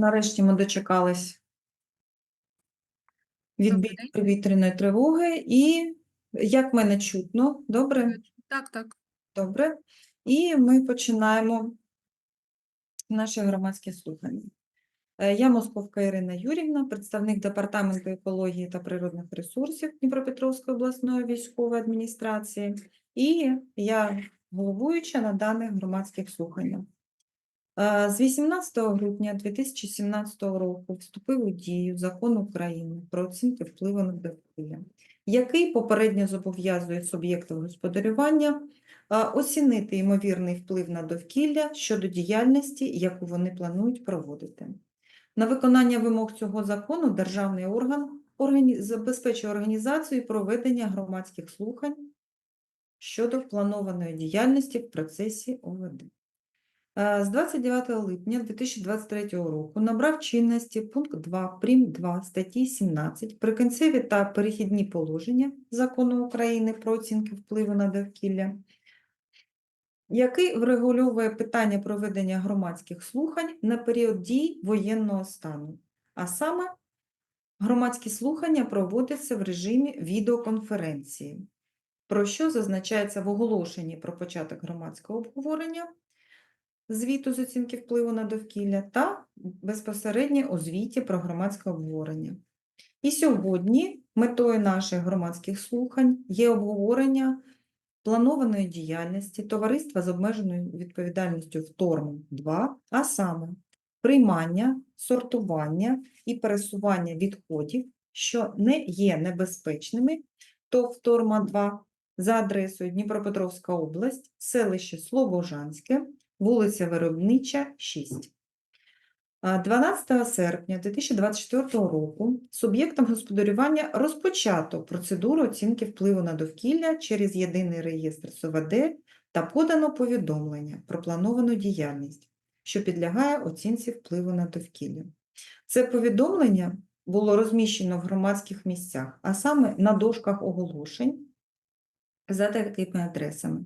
Нарешті ми дочекались день. повітряної тривоги. І як мене чутно? Добре? Так, так. Добре. І ми починаємо наші громадські слухання. Е, Я Московка Ірина Юрівна, представник Департаменту екології та природних ресурсів Дніпропетровської обласної військової адміністрації, і я головуюча на даних громадських слуханнях. Е, З 18 грудня 2017 року вступив у дію Закон України про оцінки впливу на довкілля, який попередньо зобов'язує суб'єктів господарювання оцінити ймовірний вплив на довкілля щодо діяльності, яку вони планують проводити. На виконання вимог цього закону державний орган забезпечує організацію проведення громадських слухань щодо планованої діяльності в процесі ОВД. З 29 липня 2023 року набрав чинності пункт 2 прим. 2 статті 17 «Прикінцеві та перехідні положення Закону України про оцінки впливу на довкілля», який врегульовує питання проведення громадських слухань на період дій воєнного стану. А саме громадські слухання проводяться в режимі відеоконференції, про що зазначається в оголошенні про початок громадського обговорення звіту з оцінки впливу на довкілля та безпосередньо у звіті про громадське обговорення. І сьогодні метою наших громадських слухань є обговорення планованої діяльності товариства з обмеженою відповідальністю «Вторм 2 а саме приймання, сортування і пересування відходів, що не є небезпечними, то «Вторма 2 за адресою Дніпропетровська область, селище Слобожанське, вулиця Виробнича, 6. 12 серпня 2024 року суб'єктом господарювання розпочато процедуру оцінки впливу на довкілля через єдиний реєстр СОВД та подано повідомлення про плановану діяльність, що підлягає оцінці впливу на довкілля. Це повідомлення було розміщено в громадських місцях, а саме на дошках оголошень за такими адресами.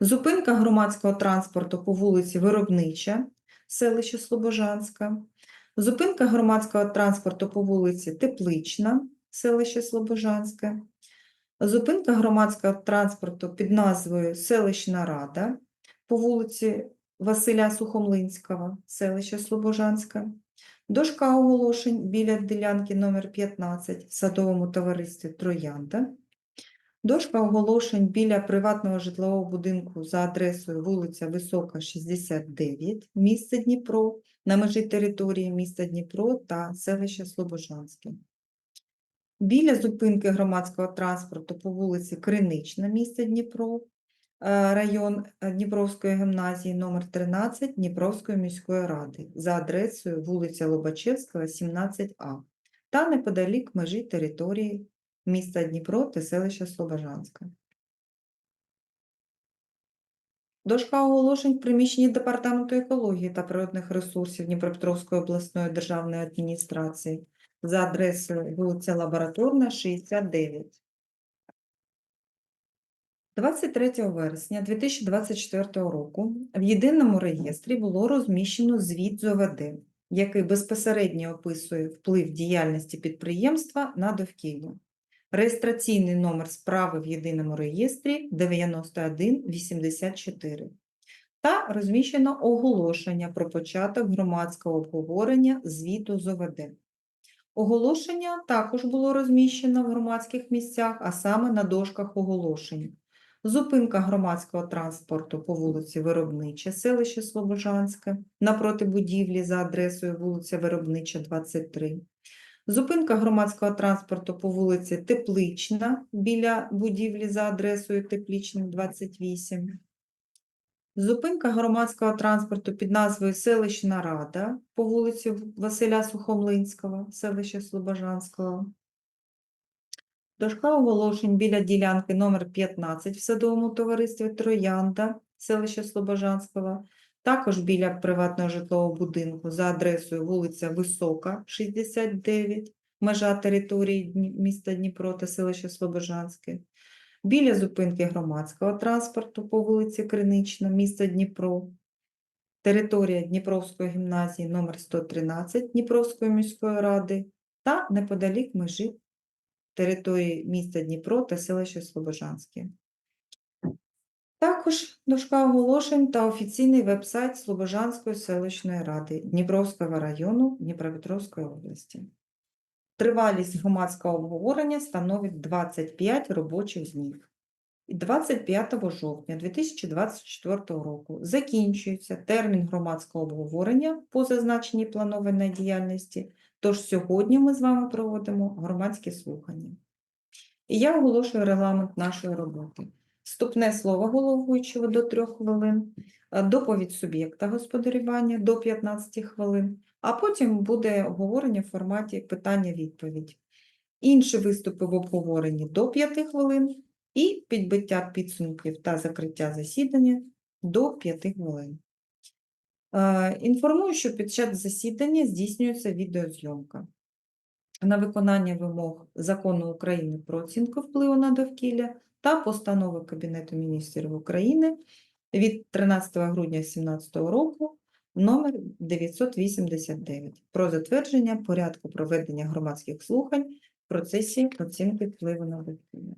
Зупинка громадського транспорту по вулиці Виробнича, селище Слобожанська, зупинка громадського транспорту по вулиці Теплична, селище Слобожанське, зупинка громадського транспорту під назвою Селищна Рада по вулиці Василя Сухомлинського, селище Слобожанське, дошка оголошень біля ділянки номер 15 в садовому товаристві Троянда, Дошка оголошень біля приватного житлового будинку за адресою вулиця Висока, 69, місце Дніпро, на межі території міста Дніпро та селища Слобожанське. Біля зупинки громадського транспорту по вулиці Кринична, місто Дніпро, е, район е, Дніпровської гімназії номер 13 Дніпровської міської ради за адресою вулиця Лобачевського, 17А та неподалік межі території міста Дніпро та селища Слобожанська. Дошка оголошень в приміщенні Департаменту екології та природних ресурсів Дніпропетровської обласної державної адміністрації за адресою вулиця Лабораторна, 69. 23 вересня 2024 року в єдиному реєстрі було розміщено звіт з ОВД, який безпосередньо описує вплив діяльності підприємства на довкілля. Реєстраційний номер справи в єдиному реєстрі 9184. Та розміщено оголошення про початок громадського обговорення звіту з ОВД. Оголошення також було розміщено в громадських місцях, а саме на дошках оголошень. Зупинка громадського транспорту по вулиці Виробнича, селище Слобожанське, напроти будівлі за адресою вулиця Виробнича, 23. Зупинка громадського транспорту по вулиці Теплична біля будівлі за адресою Теплічна, 28. Зупинка громадського транспорту під назвою Селищна Рада по вулиці Василя Сухомлинського, селище Слобожанського. Дошка оголошень біля ділянки номер 15 в садовому товаристві Троянда, селище Слобожанського, також біля приватного житлового будинку за адресою вулиця Висока, 69, межа території міста Дніпро та селища Слобожанське, біля зупинки громадського транспорту по вулиці Кринична, міста Дніпро, територія Дніпровської гімназії номер 113 Дніпровської міської ради та неподалік межі території міста Дніпро та селища Слобожанське. Також дошка оголошень та офіційний веб-сайт Слобожанської селищної ради Дніпровського району Дніпропетровської області. Тривалість громадського обговорення становить 25 робочих днів. І 25 жовтня 2024 року закінчується термін громадського обговорення по зазначеній планованій діяльності, тож сьогодні ми з вами проводимо громадські слухання. І я оголошую регламент нашої роботи. Вступне слово головуючого до 3 хвилин, е, доповідь суб'єкта господарювання до 15 хвилин, а потім буде обговорення в форматі питання-відповідь. Інші виступи в обговоренні до 5 хвилин і підбиття підсумків та закриття засідання до 5 хвилин. Е, Інформую, що під час засідання здійснюється відеозйомка. На виконання вимог Закону України про оцінку впливу на довкілля та постанови Кабінету міністрів України від 13 грудня 2017 року номер 989 про затвердження порядку проведення громадських слухань в процесі оцінки впливу на довкілля.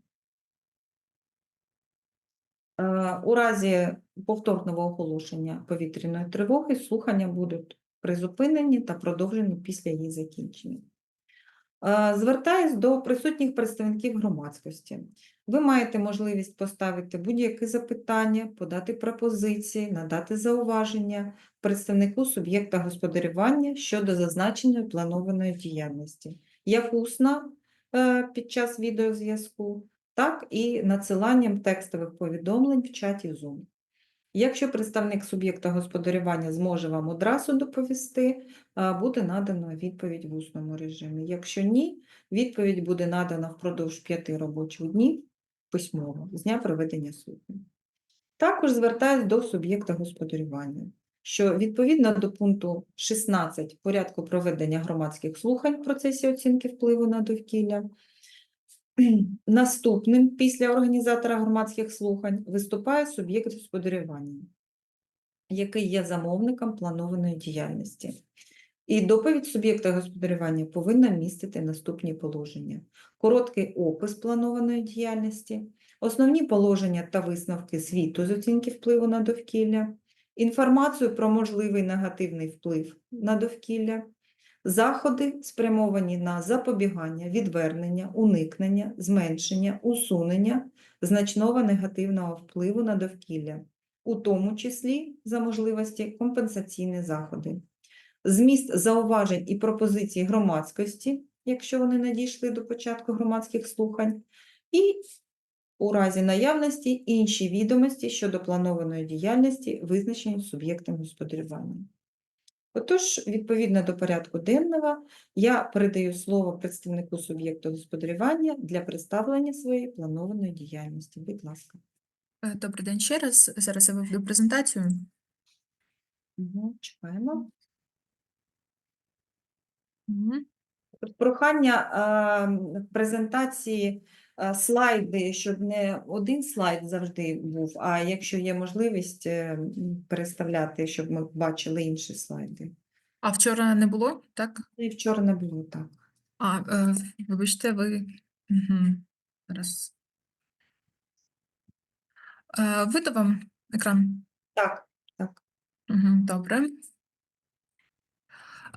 Е, У разі повторного оголошення повітряної тривоги слухання будуть призупинені та продовжені після її закінчення. Е, Звертаюсь до присутніх представників громадськості. Ви маєте можливість поставити будь-які запитання, подати пропозиції, надати зауваження представнику суб'єкта господарювання щодо зазначеної планованої діяльності, як усна е, під час відеозв'язку, так і надсиланням текстових повідомлень в чаті Zoom. Якщо представник суб'єкта господарювання зможе вам одразу доповісти, буде надано відповідь в усному режимі. Якщо ні, відповідь буде надана впродовж п'яти робочих днів письмово з дня проведення слухань. Також звертаюсь до суб'єкта господарювання, що відповідно до пункту 16 порядку проведення громадських слухань в процесі оцінки впливу на довкілля, Наступним після організатора громадських слухань виступає суб'єкт господарювання, який є замовником планованої діяльності. І доповідь суб'єкта господарювання повинна містити наступні положення: короткий опис планованої діяльності, основні положення та висновки звіту з оцінки впливу на довкілля, інформацію про можливий негативний вплив на довкілля, Заходи спрямовані на запобігання, відвернення, уникнення, зменшення, усунення значного негативного впливу на довкілля, у тому числі за можливості компенсаційні заходи. Зміст зауважень і пропозицій громадськості, якщо вони надійшли до початку громадських слухань, і у разі наявності інші відомості щодо планованої діяльності, визначені суб'єктом господарювання. Отож, відповідно до порядку денного, я передаю слово представнику суб'єкту господарювання для представлення своєї планованої діяльності. Будь ласка. Е, Добрий день ще раз. Зараз я виведу презентацію. Угу, чекаємо. Мгм. Прохання е, презентації слайди, щоб не один слайд завжди був, а якщо є можливість е, переставляти, щоб ми бачили інші слайди. А вчора не було, так? І вчора не було так. А, е, вибачте, ви. Угу. Зараз. Е, видав вам екран? Так, так. Угу, добре.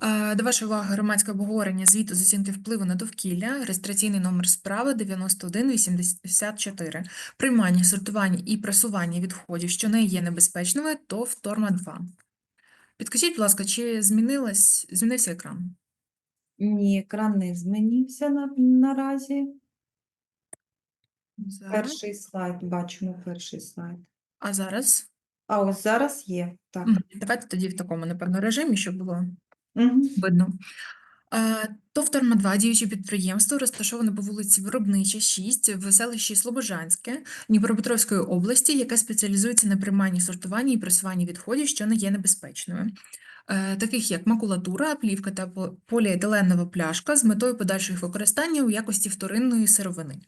Е, До вашої уваги громадське обговорення звіту з оцінки впливу на довкілля, реєстраційний номер справи 9184. Приймання, сортування і пресування відходів, що не є небезпечними, то вторма 2. Підкажіть, будь ласка, чи змінилась, змінився екран? Ні, екран не змінився на, наразі. Зараз. Перший слайд, бачимо перший слайд. А зараз? А ось зараз є, так. Давайте тоді в такому, напевно, режимі, щоб було Видно. Е, ТОВ «Торма-2» – діюче підприємство, розташоване по вулиці Виробнича, 6, в селищі Слобожанське Дніпропетровської області, яке спеціалізується на прийманні, сортуванні і пресуванні відходів, що не є небезпечними, е, таких як макулатура, плівка та по- поліетиленова пляшка з метою подальшого їх використання у якості вторинної сировини.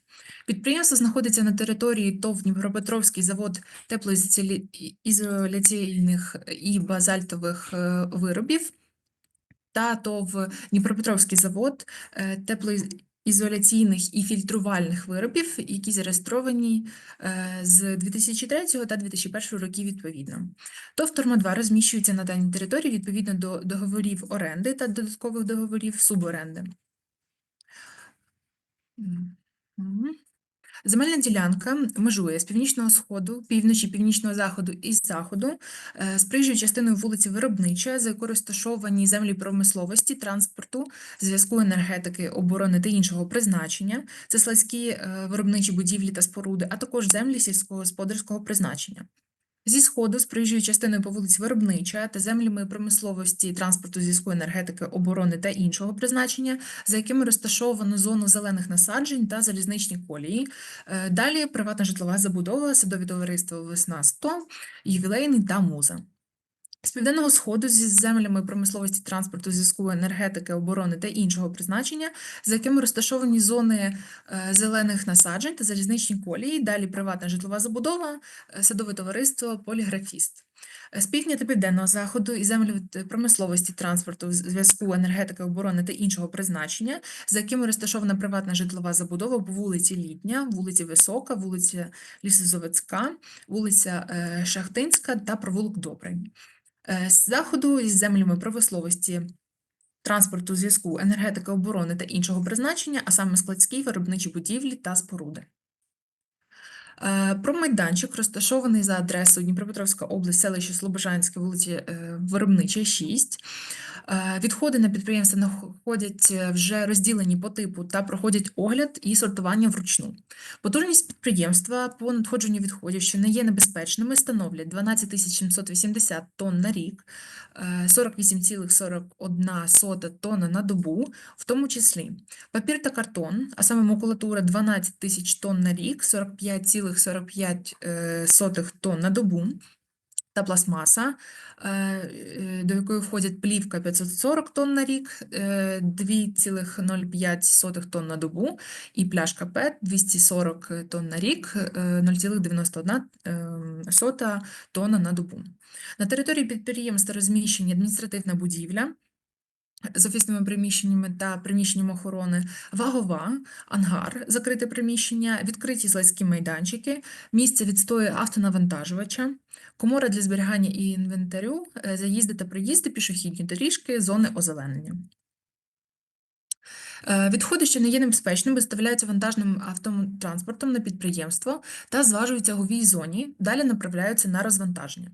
Підприємство знаходиться на території ТОВ Дніпропетровський завод теплоізоляційних і базальтових е, виробів та ТОВ Дніпропетровський завод е, теплоізоляційних і фільтрувальних виробів, які зареєстровані е, з 2003 та 2001 років відповідно. ТОВ «Торма-2» розміщується на даній території відповідно до договорів оренди та додаткових договорів суборенди. Мгм. Земельна ділянка межує з північного сходу, півночі, північного заходу і заходу е, з проїжджою частиною вулиці Виробнича, за якою розташовані землі промисловості, транспорту, зв'язку енергетики, оборони та іншого призначення. Це складські е, виробничі будівлі та споруди, а також землі сільськогосподарського призначення. Зі сходу, з проїжджою частиною по вулиці Виробнича та землями промисловості, транспорту, зв'язку енергетики, оборони та іншого призначення, за якими розташовано зону зелених насаджень та залізничні колії. Е, Далі приватна житлова забудова, садові товариства «Весна 100», ювілейний та муза. З південного сходу зі землями промисловості, транспорту, зв'язку енергетики, оборони та іншого призначення, за якими розташовані зони е, зелених насаджень та залізничні колії, далі приватна житлова забудова, е, садове товариство, поліграфіст. Е, З півдня та південного заходу і землі промисловості, транспорту, зв'язку енергетики, оборони та іншого призначення, за якими розташована приватна житлова забудова по вулиці Літня, вулиці Висока, вулиця Лісозаводська, вулиця Шахтинська та провулок Добрий. Е, З заходу із землями промисловості, транспорту, зв'язку, енергетики, оборони та іншого призначення, а саме складські, виробничі будівлі та споруди. Про Промайданчик розташований за адресою Дніпропетровська область, селище Слобожанське, вулиці е, Виробнича, 6. Е, Відходи на підприємство знаходять е, вже розділені по типу та проходять огляд і сортування вручну. Потужність підприємства по надходженню відходів, що не є небезпечними, становлять 12 780 тонн на рік, е, 48,41 тонна на добу, в тому числі папір та картон, а саме макулатура 12 тисяч тонн на рік, 45,45 е, сотих тонн на добу, та пластмаса, е, е, до якої входять плівка 540 тонн на рік, е, 2,05 тонн на добу, і пляшка ПЕТ 240 тонн на рік, е, 0,91 ем, тонна на добу. На території підприємства розміщені адміністративна будівля з офісними приміщеннями та приміщенням охорони, вагова, ангар, закрите приміщення, відкриті складські майданчики, місце відстою автонавантажувача, комора для зберігання і інвентарю, е, заїзди та приїзди, пішохідні доріжки, зони озеленення. Е, Відходи, що не є небезпечними, доставляються вантажним автотранспортом на підприємство та зважуються у говій зоні, далі направляються на розвантаження.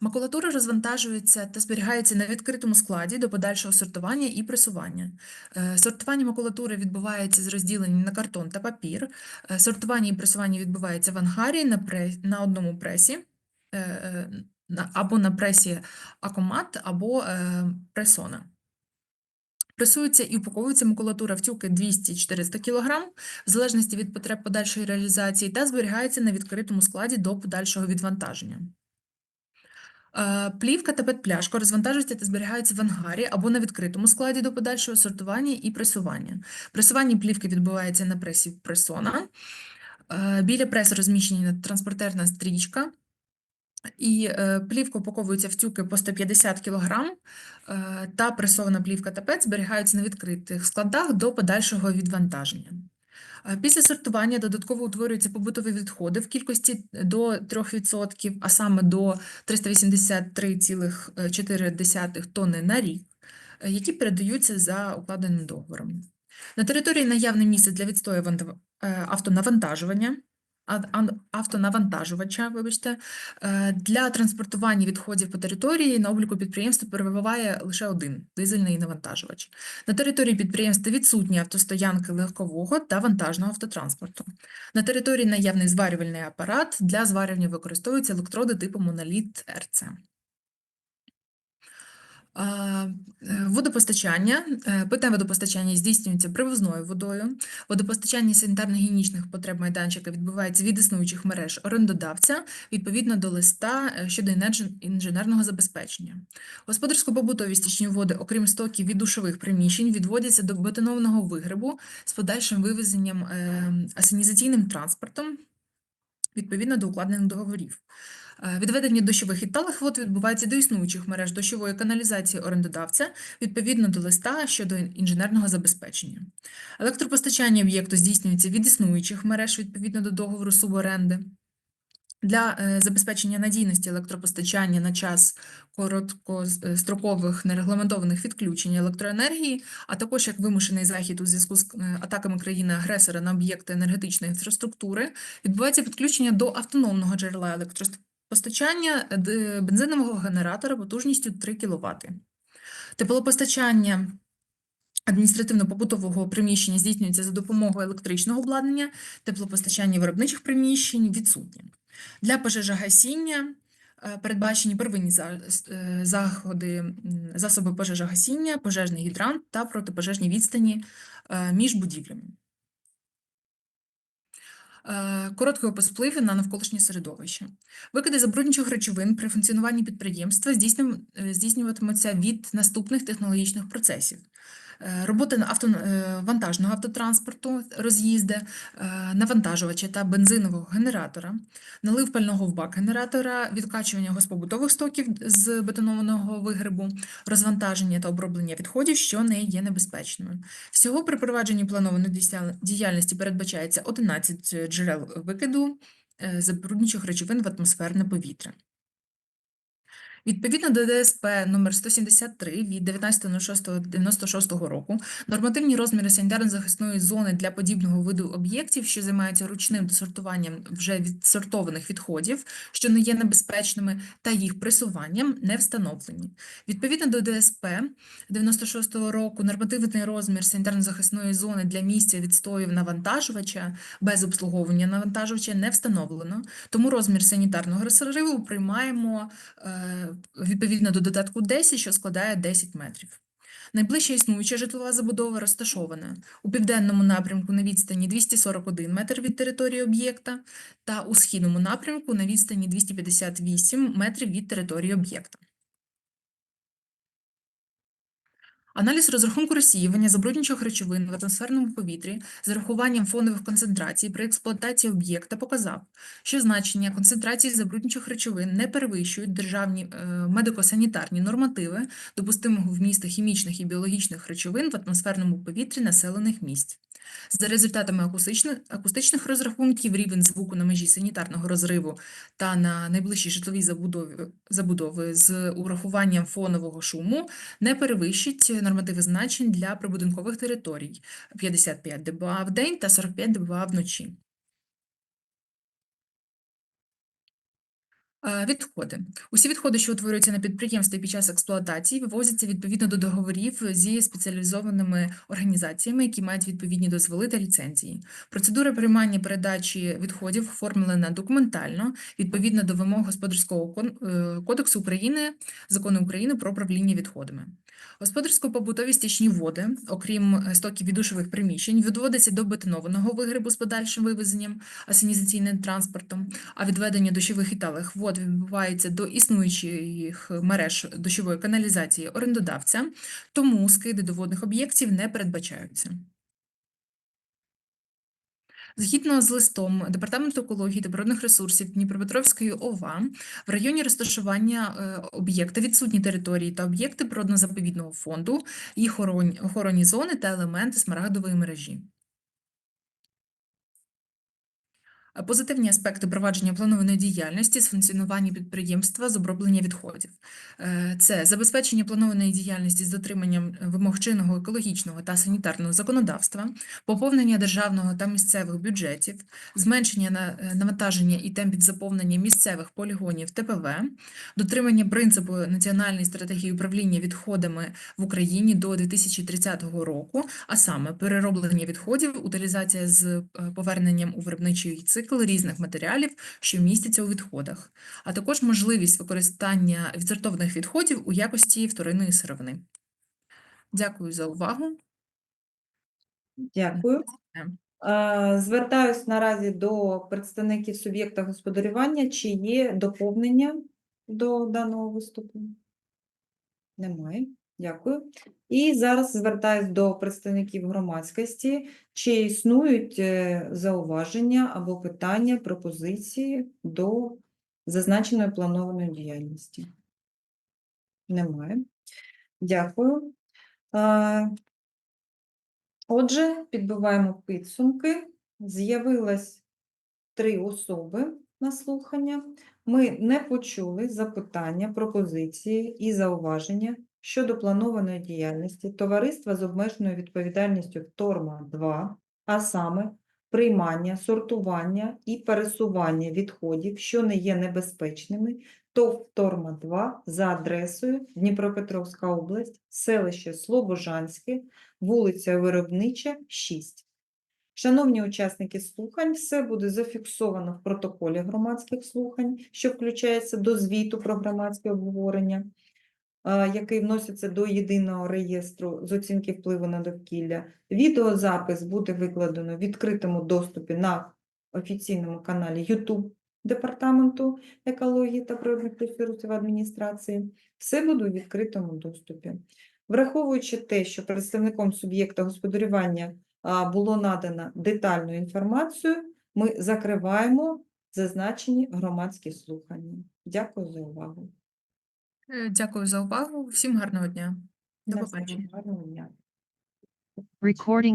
Макулатура розвантажується та зберігається на відкритому складі до подальшого сортування і пресування. Е, Сортування макулатури відбувається з розділенням на картон та папір. Е, Сортування і пресування відбувається в ангарі на, пре- на одному пресі е, або на пресі акомат, або пресона. Пресується і упаковується макулатура в тюки 200-400 кг, в залежності від потреб подальшої реалізації, та зберігається на відкритому складі до подальшого відвантаження. Е, Плівка та петпляшка розвантажуються та зберігаються в ангарі або на відкритому складі до подальшого сортування і пресування. Пресування плівки відбувається на пресі пресона. Е, Біля преси розміщена транспортерна стрічка, і е, плівка упаковується в тюки по 150 кг, та пресована плівка та пет зберігаються на відкритих складах до подальшого відвантаження. Е, Після сортування додатково утворюються побутові відходи в кількості до 3%, а саме до 383,4 тонни на рік, е, які передаються за укладеним договором. На території наявне місце для відстою е, автонавантажування, автонавантажувача, вибачте, е, для транспортування відходів по території на обліку підприємства перебуває лише один дизельний навантажувач. На території підприємства відсутні автостоянки легкового та вантажного автотранспорту. На території наявний зварювальний апарат. Для зварювання використовуються електроди типу моноліт РЦ. Е, Водопостачання, е, питне водопостачання здійснюється привозною водою. Водопостачання санітарно-гігієнічних потреб майданчика відбувається від існуючих мереж орендодавця відповідно до листа е, щодо інженерного забезпечення. Господарсько-побутові стічні води, окрім стоків від душових приміщень, відводяться до бетонованого вигребу з подальшим вивезенням е, асенізаційним транспортом відповідно до укладених договорів. Е, Відведення дощових і талих вод відбувається до існуючих мереж дощової каналізації орендодавця відповідно до листа щодо інженерного забезпечення. Електропостачання об'єкту здійснюється від існуючих мереж відповідно до договору суборенди. Для е, забезпечення надійності електропостачання на час короткострокових нерегламентованих відключень електроенергії, а також як вимушений захід у зв'язку з е, атаками країни-агресора на об'єкти енергетичної інфраструктури, відбувається підключення до автономного джерела електропостачання е, д- бензинового генератора потужністю 3 кВт. Теплопостачання адміністративно-побутового приміщення здійснюється за допомогою електричного обладнання, теплопостачання виробничих приміщень відсутнє. Для пожежогасіння е, передбачені первинні е, заходи, засоби пожежогасіння, пожежний гідрант та протипожежні відстані е, між будівлями. Е, Короткий опис впливу на навколишнє середовище. Викиди забруднюючих речовин при функціонуванні підприємства е, здійснюватимуться від наступних технологічних процесів. Е, Роботи авто, е, вантажного автотранспорту, роз'їзди, е, навантажувача та бензинового генератора, налив пального в бак генератора, відкачування госпобутових стоків з бетонованого вигребу, розвантаження та оброблення відходів, що не є небезпечними. Всього при провадженні планованої діяльності передбачається 11 джерел викиду забруднюючих речовин в атмосферне повітря. Відповідно до ДСП номер 173 від 19.06.96 року, нормативні розміри санітарно-захисної зони для подібного виду об'єктів, що займаються ручним сортуванням вже відсортованих відходів, що не є небезпечними, та їх пресуванням не встановлені. Відповідно до ДСП 96 року, нормативний розмір санітарно-захисної зони для місця відстоїв навантажувача без обслуговування навантажувача не встановлено, тому розмір санітарного розриву приймаємо е, відповідно до додатку 10, що складає 10 метрів. Найближча існуюча житлова забудова розташована у південному напрямку на відстані 241 метр від території об'єкта та у східному напрямку на відстані 258 метрів від території об'єкта. Аналіз розрахунку розсіювання забруднюючих речовин в атмосферному повітрі з урахуванням фонових концентрацій при експлуатації об'єкта показав, що значення концентрації забруднюючих речовин не перевищують державні е, медико-санітарні нормативи допустимого вмісту хімічних і біологічних речовин в атмосферному повітрі населених місць. За результатами акустичних, акустичних розрахунків рівень звуку на межі санітарного розриву та на найближчій житловій забудові, забудови з урахуванням фонового шуму не перевищить нормативи значень для прибудинкових територій 55 дБА в день та 45 дБА вночі. Відходи. Усі відходи, що утворюються на підприємстві під час експлуатації, вивозяться відповідно до договорів зі спеціалізованими організаціями, які мають відповідні дозволи та ліцензії. Процедура приймання передачі відходів оформлена документально відповідно до вимог Господарського е, кодексу України, закону України про управління відходами. Господарсько-побутові стічні води, окрім е, стоків віддушових приміщень, відводяться до бетонованого вигребу з подальшим вивезенням асенізаційним транспортом, а відведення дощових і талих вод відбувається до існуючих мереж дощової каналізації орендодавця, тому скиди до водних об'єктів не передбачаються. Згідно з листом Департаменту екології та природних ресурсів Дніпропетровської ОВА, в районі розташування е, об'єкта відсутні території та об'єкти природно-заповідного фонду, їх охоронні зони та елементи смарагдової мережі. А Позитивні аспекти провадження планованої діяльності з функціонування підприємства з оброблення відходів. Е, Це забезпечення планованої діяльності з дотриманням вимог чинного екологічного та санітарного законодавства, поповнення державного та місцевих бюджетів, зменшення е, навантаження і темпів заповнення місцевих полігонів ТПВ, дотримання принципу національної стратегії управління відходами в Україні до 2030 року, а саме перероблення відходів, утилізація з е, поверненням у виробничий цикл цикл різних матеріалів, що містяться у відходах, а також можливість використання відсортованих відходів у якості вторинної сировини. Дякую за увагу. Дякую. Е. Звертаюсь наразі до представників суб'єкта господарювання, чи є доповнення до даного виступу? Немає. Дякую. І зараз звертаюсь до представників громадськості, чи існують е, зауваження або питання, пропозиції до зазначеної планованої діяльності. Немає. Дякую. Отже, підбиваємо підсумки. З'явилось три особи на слухання. Ми не почули запитання, пропозиції і зауваження щодо планованої діяльності товариства з обмеженою відповідальністю Торма-2, а саме приймання, сортування і пересування відходів, що не є небезпечними, ТОВ Торма-2 за адресою Дніпропетровська область, селище Слобожанське, вулиця Виробнича, 6. Шановні учасники слухань, все буде зафіксовано в протоколі громадських слухань, що включається до звіту про громадське обговорення, який вноситься до єдиного реєстру з оцінки впливу на довкілля. Відеозапис буде викладено в відкритому доступі на офіційному каналі YouTube Департаменту екології та природних ресурсів адміністрації. Все буде у відкритому доступі. Враховуючи те, що представником суб'єкта господарювання було надано детальну інформацію, ми закриваємо зазначені громадські слухання. Дякую за увагу. Е, Дякую за увагу. Всім гарного дня. До побачення. Recording